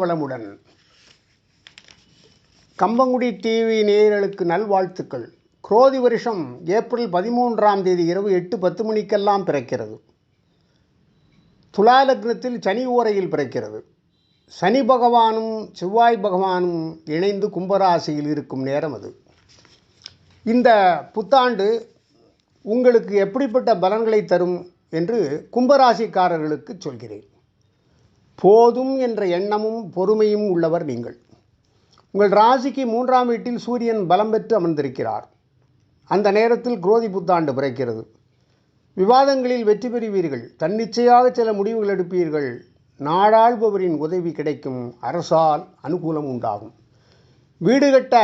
வளமுடன். கம்பங்குடி டிவி நேயர்களுக்கு நல்வாழ்த்துக்கள். குரோதி வருஷம் ஏப்ரல் பதிமூன்றாம் தேதி இரவு எட்டு பத்து மணிக்கெல்லாம் பிறக்கிறது. துலா லக்னத்தில் சனி ஓரையில் பிறக்கிறது. சனி பகவானும் செவ்வாய் பகவானும் இணைந்து கும்பராசியில் இருக்கும் நேரம் அது. இந்த புத்தாண்டு உங்களுக்கு எப்படிப்பட்ட பலன்களை தரும் என்று கும்பராசிக்காரர்களுக்கு சொல்கிறேன். போதும் என்ற எண்ணமும் பொறுமையும் உள்ளவர் நீங்கள். உங்கள் ராசிக்கு மூன்றாம் வீட்டில் சூரியன் பலம் பெற்று அமர்ந்திருக்கிறார். அந்த நேரத்தில் குரோதி புத்தாண்டு பிறக்கிறது. விவாதங்களில் வெற்றி பெறுவீர்கள். தன்னிச்சையாக சில முடிவுகள் எடுப்பீர்கள். நாடாள்பவரின் உதவி கிடைக்கும். அரசால் அனுகூலம் உண்டாகும். வீடு கட்ட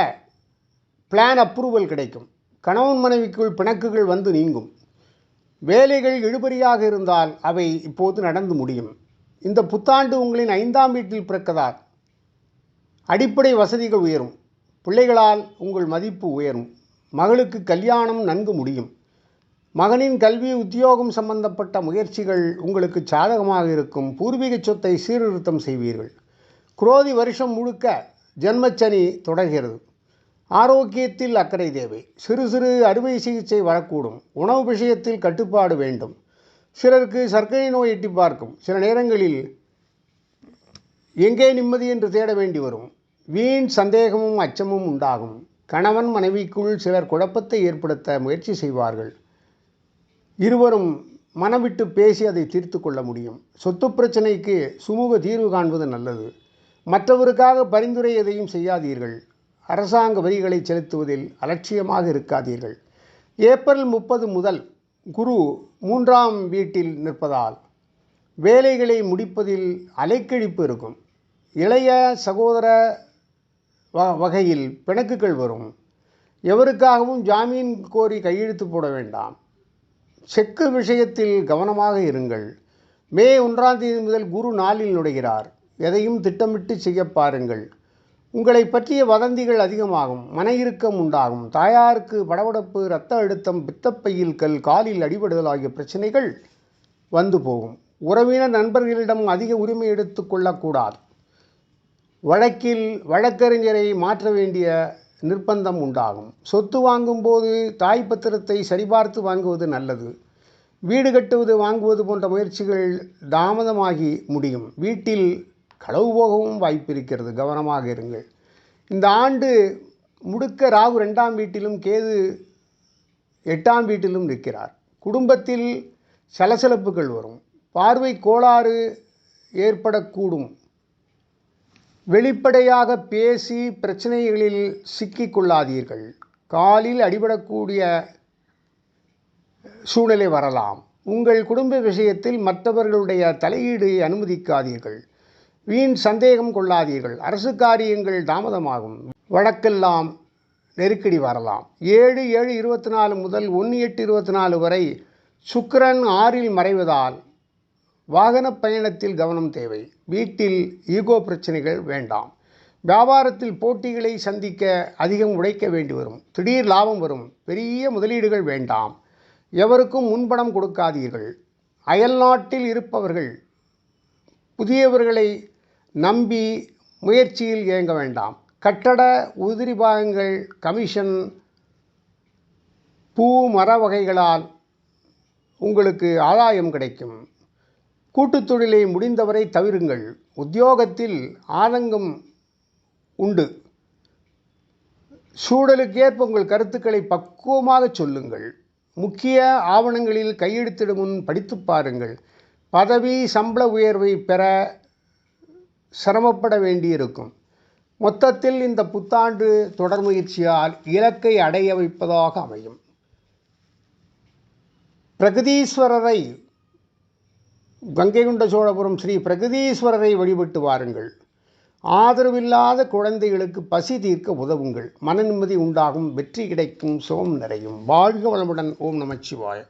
பிளான் அப்ரூவல் கிடைக்கும். கணவன் மனைவிக்குள் பிணக்குகள் வந்து நீங்கும். வேலைகள் இழுபறியாக இருந்தால் அவை இப்போது நடந்து முடியும். இந்த புத்தாண்டு உங்களின் ஐந்தாம் வீட்டில் பிறக்கதால் அடிப்படை வசதிகள் உயரும். பிள்ளைகளால் உங்கள் மதிப்பு உயரும். மகளுக்கு கல்யாணம் நன்கு முடியும். மகனின் கல்வி உத்தியோகம் சம்பந்தப்பட்ட முயற்சிகள் உங்களுக்கு சாதகமாக இருக்கும். பூர்வீக சொத்தை சீர்திருத்தம் செய்வீர்கள். குரோதி வருஷம் முழுக்க ஜென்மச்சனி தொடர்கிறது. ஆரோக்கியத்தில் அக்கறை தேவை. சிறு சிறு அறுவை சிகிச்சை வரக்கூடும். உணவு விஷயத்தில் கட்டுப்பாடு வேண்டும். சிலருக்கு சர்க்கரை நோய் எட்டி பார்க்கும். சில நேரங்களில் எங்கே நிம்மதி என்று தேட வேண்டி வரும். வீண் சந்தேகமும் அச்சமும் உண்டாகும். கணவன் மனைவிக்குள் சிலர் குழப்பத்தை ஏற்படுத்த முயற்சி செய்வார்கள். இருவரும் மனவிட்டு பேசி அதை தீர்த்து கொள்ள முடியும். சொத்து பிரச்சனைக்கு சுமூக தீர்வு காண்பது நல்லது. மற்றவருக்காக பரிந்துரை எதையும் செய்யாதீர்கள். அரசாங்க வரிகளை செலுத்துவதில் அலட்சியமாக இருக்காதீர்கள். ஏப்ரல் முப்பது முதல் குரு மூன்றாம் வீட்டில் நிற்பதால் வேலைகளை முடிப்பதில் அலைக்கழிப்பு இருக்கும். இளைய சகோதர வ வகையில் பிணக்குகள் வரும். எவருக்காகவும் ஜாமீன் கோரி கையெழுத்து போட வேண்டாம். செக்கு விஷயத்தில் கவனமாக இருங்கள். மே ஒன்றாம் தேதி முதல் குரு நாளில் நுழைகிறார். எதையும் திட்டமிட்டு செய்ய பாருங்கள். உங்களை பற்றிய வதந்திகள் அதிகமாகும் மன இறுக்கம் உண்டாகும். தாயாருக்கு படபடப்பு இரத்த அழுத்தம் பித்தப்பையில் கல் காலில் அடிபடுதல் ஆகிய பிரச்சனைகள் வந்து போகும். உறவினர் நண்பர்களிடம் அதிக உரிமை எடுத்து கொள்ளக்கூடாது. வழக்கில் வழக்கறிஞரை மாற்ற வேண்டிய நிர்பந்தம் உண்டாகும். சொத்து வாங்கும்போது தாய் பத்திரத்தை சரிபார்த்து வாங்குவது நல்லது. வீடு கட்டுவது வாங்குவது போன்ற முயற்சிகள் தாமதமாகி முடியும். வீட்டில் களவு போகவும் வாய்ப்பு இருக்கிறது கவனமாக இருங்கள். இந்த ஆண்டு முடுக்க ராகு ரெண்டாம் வீட்டிலும் கேது எட்டாம் வீட்டிலும் நிற்கிறார். குடும்பத்தில் சலசலப்புகள் வரும். பார்வை கோளாறு ஏற்படக்கூடும். வெளிப்படையாக பேசி பிரச்சனைகளில் சிக்கிக்கொள்ளாதீர்கள். காலில் அடிபடக்கூடிய சூழ்நிலை வரலாம். உங்கள் குடும்ப விஷயத்தில் மற்றவர்களுடைய தலையீடு அனுமதிக்காதீர்கள். வீண் சந்தேகம் கொள்ளாதீர்கள். அரசு காரியங்கள் தாமதமாகும். வழக்கெல்லாம் நெருக்கடி வரலாம். ஏழு ஏழு இருபத்தி நாலு முதல் ஒன்று எட்டு இருபத்தி நாலு வரை சுக்கரன் ஆறில் மறைவதால் வாகன பயணத்தில் கவனம் தேவை. வீட்டில் ஈகோ பிரச்சனைகள் வேண்டாம். வியாபாரத்தில் போட்டிகளை சந்திக்க அதிகம் உழைக்க வேண்டி வரும். திடீர் லாபம் வரும். பெரிய முதலீடுகள் வேண்டாம். எவருக்கும் முன்பணம் கொடுக்காதீர்கள். அயல்நாட்டில் இருப்பவர்கள் புதியவர்களை நம்பி முயற்சியில் இயங்க வேண்டாம். கட்டட உதிரி பாகங்கள் கமிஷன் பூ மர வகைகளால் உங்களுக்கு ஆதாயம் கிடைக்கும். கூட்டுத் தொழிலை முடிந்தவரை தவிருங்கள். உத்தியோகத்தில் ஆதங்கம் உண்டு. சூழலுக்கேற்ப உங்கள் கருத்துக்களை பக்குவமாக சொல்லுங்கள். முக்கிய ஆவணங்களில் கையெழுத்திடும் முன் படித்து பாருங்கள். பதவி சம்பள உயர்வை பெற சிரமப்பட வேண்டியிருக்கும். மொத்தத்தில் இந்த புத்தாண்டு தொடர் முயற்சியால் இலக்கை அடைய வைப்பதாக அமையும். பிரகதீஸ்வரரை கங்கை கொண்ட சோழபுரம் ஸ்ரீ பிரகதீஸ்வரரை வழிபட்டு வாருங்கள். ஆதரவில்லாத குழந்தைகளுக்கு பசி தீர்க்க உதவுங்கள். மன நிம்மதி உண்டாகும் வெற்றி கிடைக்கும் சோம் நிறையும். வாழ்க வளமுடன். ஓம் நமச்சிவாய.